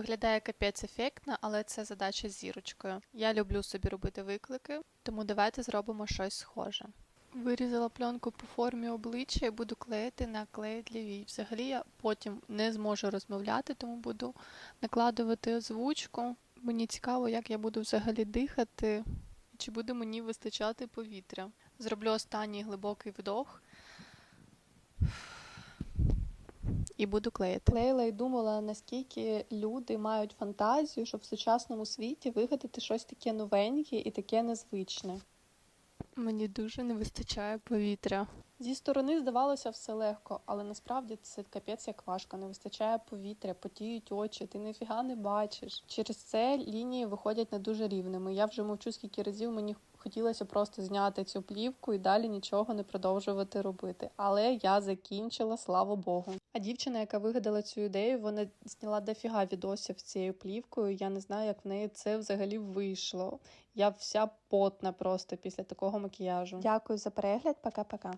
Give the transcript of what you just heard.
Виглядає капець ефектно, але це задача з зірочкою. Я люблю собі робити виклики, тому давайте зробимо щось схоже. Вирізала пленку по формі обличчя і буду клеїти на клей для вій. Взагалі я потім не зможу розмовляти, тому буду накладувати озвучку. Мені цікаво, як я буду взагалі дихати, чи буде мені вистачати повітря. Зроблю останній глибокий вдох. І буду клеїти. Клеїла і думала, наскільки люди мають фантазію, щоб в сучасному світі вигадати щось таке новеньке і таке незвичне. Мені дуже не вистачає повітря. Зі сторони здавалося все легко, але насправді це капець як важко. Не вистачає повітря, потіють очі, ти ніфіга не бачиш. Через це лінії виходять не дуже рівними. Я вже мовчу скільки разів мені хотілося просто зняти цю плівку і далі нічого не продовжувати робити. Але я закінчила, слава Богу. А дівчина, яка вигадала цю ідею, вона зняла дофіга відосів цією плівкою. Я не знаю, як в неї це взагалі вийшло. Я вся потна просто після такого макіяжу. Дякую за перегляд. Пока-пока.